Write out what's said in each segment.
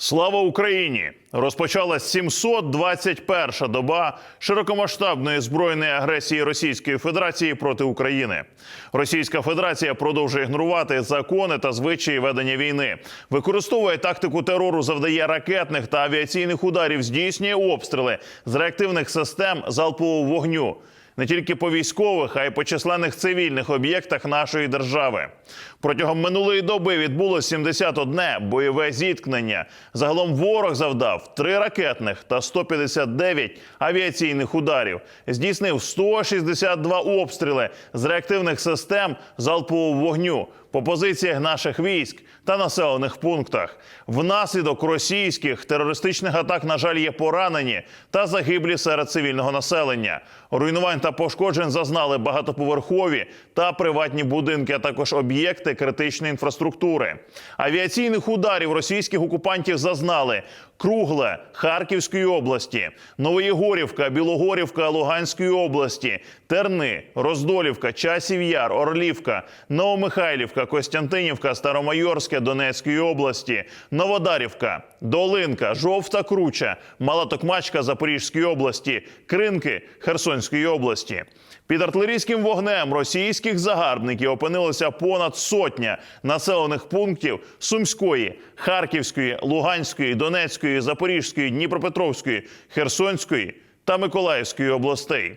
Слава Україні! Розпочалась 721-ша доба широкомасштабної збройної агресії Російської Федерації проти України. Російська Федерація продовжує ігнорувати закони та звичаї ведення війни, використовує тактику терору, завдає ракетних та авіаційних ударів, здійснює обстріли з реактивних систем залпового вогню не тільки по військових, а й по численних цивільних об'єктах нашої держави. Протягом минулої доби відбулося 71 бойове зіткнення. Загалом ворог завдав 3 ракетних та 159 авіаційних ударів. Здійснив 162 обстріли з реактивних систем залпового вогню по позиціях наших військ та населених пунктах. Внаслідок російських терористичних атак, на жаль, є поранені та загиблі серед цивільного населення. Руйнувань та пошкоджень зазнали багатоповерхові та приватні будинки, а також об'єкти критичної інфраструктури. Авіаційних ударів російських окупантів зазнали Кругле Харківської області, Новоєгорівка, Білогорівка Луганської області, Терни, Роздолівка, Часів Яр, Орлівка, Новомихайлівка, Костянтинівка, Старомайорське Донецької області, Новодарівка, Долинка, Жовта Круча, Малатокмачка Запорізької області, Кринки Херсонської області. Під артилерійським вогнем російських загарбників опинилося понад сотня населених пунктів Сумської, Харківської, Луганської, Донецької, Запорізької, Дніпропетровської, Херсонської та Миколаївської областей.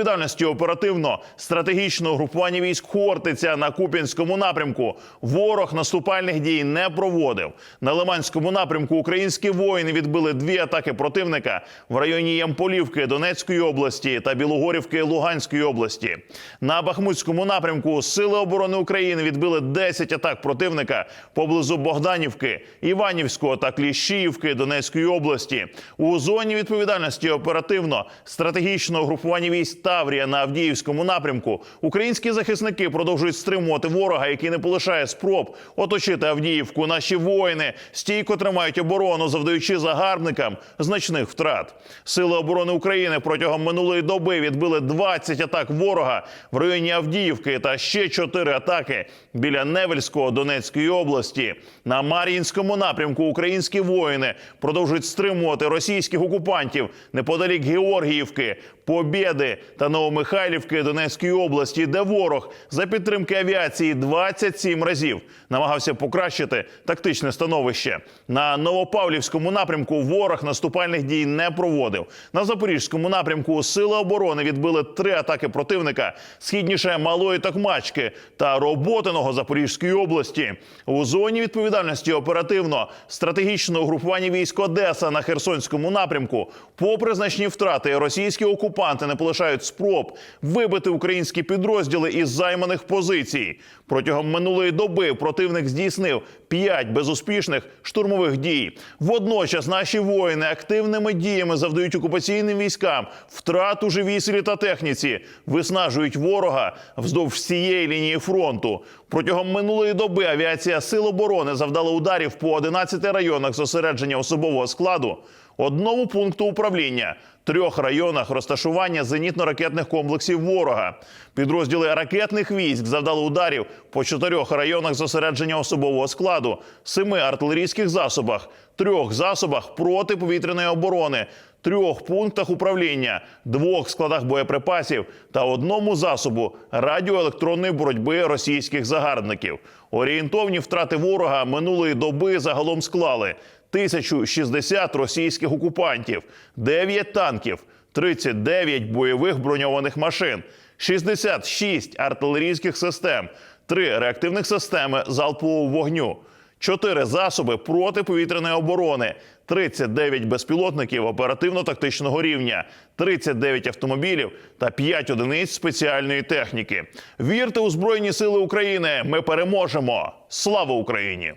оперативно стратегічного групування військ Хортиця на Куп'янському напрямку. Ворог наступальних дій не проводив. На Лиманському напрямку українські воїни відбили дві атаки противника в районі Ямполівки Донецької області та Білогорівки Луганської області. На Бахмутському напрямку Сили оборони України відбили 10 атак противника поблизу Богданівки, Іванівського та Кліщіївки Донецької області. У зоні відповідальності оперативно стратегічного групування військ Таврія на Авдіївському напрямку. Українські захисники продовжують стримувати ворога, який не полишає спроб оточити Авдіївку. Наші воїни стійко тримають оборону, завдаючи загарбникам значних втрат. Сили оборони України протягом минулої доби відбили 20 атак ворога в районі Авдіївки та ще 4 атаки біля Невельського Донецької області. На Мар'їнському напрямку українські воїни продовжують стримувати російських окупантів неподалік Георгіївки, Побєди та Новомихайлівки Донецької області, де ворог за підтримки авіації 27 разів намагався покращити тактичне становище. На Новопавлівському напрямку ворог наступальних дій не проводив. На Запорізькому напрямку сили оборони відбили три атаки противника східніше Малої Токмачки та Роботиного Запорізької області. У зоні відповідальності оперативно стратегічного групування військ Одеса на Херсонському напрямку. Попри значні втрати, російські окупанти не полишають спроб вибити українські підрозділи із займаних позицій. Протягом минулої доби противник здійснив п'ять безуспішних штурмових дій. Водночас наші воїни активними діями завдають окупаційним військам втрат у живій силі та техніці, виснажують ворога вздовж всієї лінії фронту. Протягом минулої доби авіація Сил оборони завдала ударів по 11 районах зосередження особового складу, одному пункту управління, трьох районах розташування зенітно-ракетних комплексів ворога. Підрозділи ракетних військ завдали ударів по чотирьох районах зосередження особового складу, семи артилерійських засобах, трьох засобах протиповітряної оборони, трьох пунктах управління, двох складах боєприпасів та одному засобу радіоелектронної боротьби російських загарбників. Орієнтовні втрати ворога минулої доби загалом склали 1060 російських окупантів, 9 танків, 39 бойових броньованих машин, 66 артилерійських систем, 3 реактивних системи залпового вогню. 4 засоби протиповітряної оборони, 39 безпілотників оперативно-тактичного рівня, 39 автомобілів та 5 одиниць спеціальної техніки. Вірте у Збройні Сили України! Ми переможемо! Слава Україні!